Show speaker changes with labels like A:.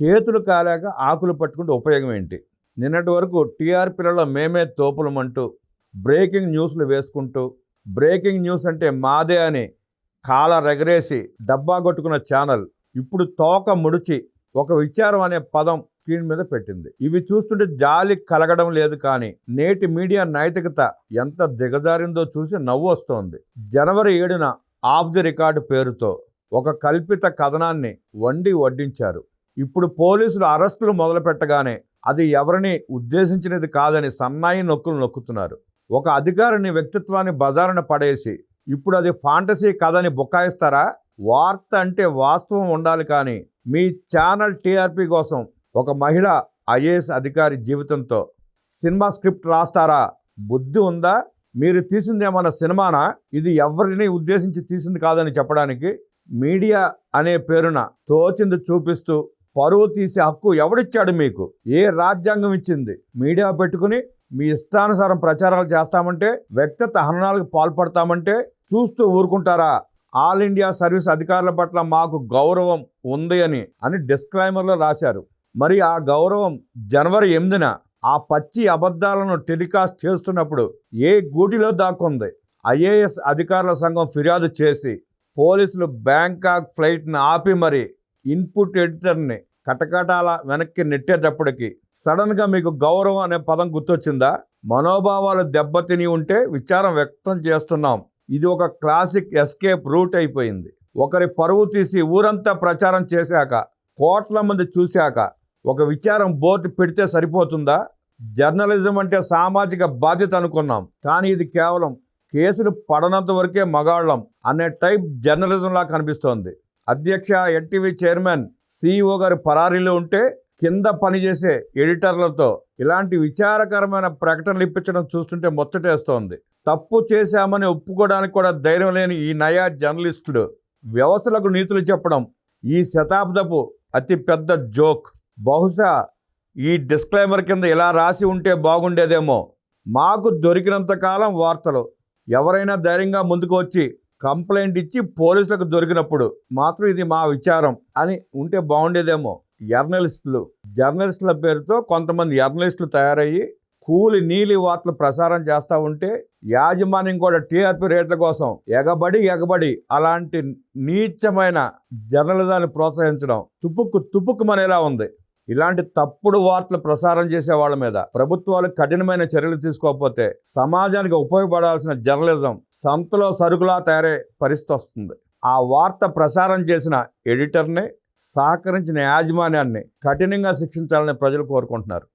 A: చేతులు కాలాక ఆకులు పట్టుకుంటే ఉపయోగం ఏంటి? నిన్నటి వరకు టీఆర్పీలలో మేమే తోపులమంటూ బ్రేకింగ్ న్యూస్లు వేసుకుంటూ బ్రేకింగ్ న్యూస్ అంటే మాదే అని కాల రెగరేసి డబ్బా కొట్టుకున్న ఛానల్ ఇప్పుడు తోక ముడిచి ఒక విచారం అనే పదం స్క్రీన్ మీద పెట్టింది. ఇవి చూస్తుంటే జాలి కలగడం లేదు కానీ నేటి మీడియా నైతికత ఎంత దిగజారిందో చూసి నవ్వు వస్తోంది. జనవరి ఏడున ఆఫ్ ది రికార్డు పేరుతో ఒక కల్పిత కథనాన్ని వండి వడ్డించారు. ఇప్పుడు పోలీసులు అరెస్టులు మొదలుపెట్టగానే అది ఎవరిని ఉద్దేశించినది కాదని సన్నాయి నొక్కులు నొక్కుతున్నారు. ఒక అధికారిని వ్యక్తిత్వాన్ని బజారున పడేసి ఇప్పుడు అది ఫాంటసీ కథని బుకాయిస్తారా? వార్త అంటే వాస్తవం ఉండాలి కానీ మీ ఛానల్ టీఆర్పీ కోసం ఒక మహిళ ఐఏఎస్ అధికారి జీవితంతో సినిమా స్క్రిప్ట్ రాస్తారా? బుద్ధి ఉందా? మీరు తీసింది ఏమన్నా సినిమానా? ఇది ఎవరిని ఉద్దేశించి తీసింది కాదని చెప్పడానికి మీడియా అనే పేరున తోచింది చూపిస్తూ పరువు తీసే హక్కు ఎవడిచ్చాడు మీకు? ఏ రాజ్యాంగం ఇచ్చింది? మీడియా పెట్టుకుని మీ ఇష్టానుసారం ప్రచారాలు చేస్తామంటే వ్యక్తిత్వ హననాలకు పాల్పడతామంటే చూస్తూ ఊరుకుంటారా? ఆల్ ఇండియా సర్వీస్ అధికారుల పట్ల మాకు గౌరవం ఉంది అని అని డిస్క్లైమర్లో రాశారు. మరి ఆ గౌరవం జనవరి ఎనిమిదిన ఆ పచ్చి అబద్ధాలను టెలికాస్ట్ చేస్తున్నప్పుడు ఏ గూటిలో దాక్కుంది? ఐఏఎస్ అధికారుల సంఘం ఫిర్యాదు చేసి పోలీసులు బ్యాంకాక్ ఫ్లైట్ని ఆపి మరి ఇన్పుట్ ఎడిటర్ని కటకటాల వెనక్కి నెట్టేటప్పటికి సడన్గా మీకు గౌరవం అనే పదం గుర్తొచ్చిందా? మనోభావాలు దెబ్బతిని ఉంటే విచారం వ్యక్తం చేస్తున్నాం. ఇది ఒక క్లాసిక్ ఎస్కేప్ రూట్ అయిపోయింది. ఒకరి పరువు తీసి ఊరంతా ప్రచారం చేశాక కోట్ల మంది చూశాక ఒక విచారం బోర్డు పెడితే సరిపోతుందా? జర్నలిజం అంటే సామాజిక బాధ్యత అనుకున్నాం. కానీ ఇది కేవలం కేసులు పడనంత వరకే మగాళ్ళం అనే టైప్ జర్నలిజంలా కనిపిస్తోంది. అధ్యక్ష ఎన్టీవీ చైర్మన్ సిఇఓ గారు పరారీలో ఉంటే కింద పనిచేసే ఎడిటర్లతో ఇలాంటి విచారకరమైన ప్రకటనలు ఇప్పించడం చూస్తుంటే ముచ్చటేస్తోంది. తప్పు చేశామని ఒప్పుకోవడానికి కూడా ధైర్యం లేని ఈ నయా జర్నలిస్టులు వ్యవస్థలకు నీతులు చెప్పడం ఈ శతాబ్దపు అతి పెద్ద జోక్. బహుశా ఈ డిస్క్లైమర్ కింద ఇలా రాసి ఉంటే బాగుండేదేమో. మాకు దొరికినంత కాలం వార్తలు. ఎవరైనా ధైర్యంగా ముందుకు వచ్చి కంప్లైంట్ ఇచ్చి పోలీసులకు దొరికినప్పుడు మాత్రం ఇది మా విచారం అని ఉంటే బాగుండేదేమో. జర్నలిస్టులు జర్నలిస్టుల పేరుతో కొంతమంది జర్నలిస్టులు తయారయ్యి కూలి నీలి వార్తలు ప్రసారం చేస్తూ ఉంటే యాజమాన్యం కూడా టీఆర్పీ రేట్ల కోసం ఎగబడి ఎగబడి అలాంటి నీచమైన జర్నలిజాన్ని ప్రోత్సహించడం తుపుక్కు తుపుక్కుమనేలా ఉంది. ఇలాంటి తప్పుడు వార్తలు ప్రసారం చేసే వాళ్ళ మీద ప్రభుత్వాలు కఠినమైన చర్యలు తీసుకోకపోతే సమాజానికి ఉపయోగపడాల్సిన జర్నలిజం సంతలో సరుకులా తయారే పరిస్థితి వస్తుంది. ఆ వార్త ప్రసారం చేసిన ఎడిటర్ని సహకరించిన యాజమాన్యాన్ని కఠినంగా శిక్షించాలని ప్రజలు కోరుకుంటున్నారు.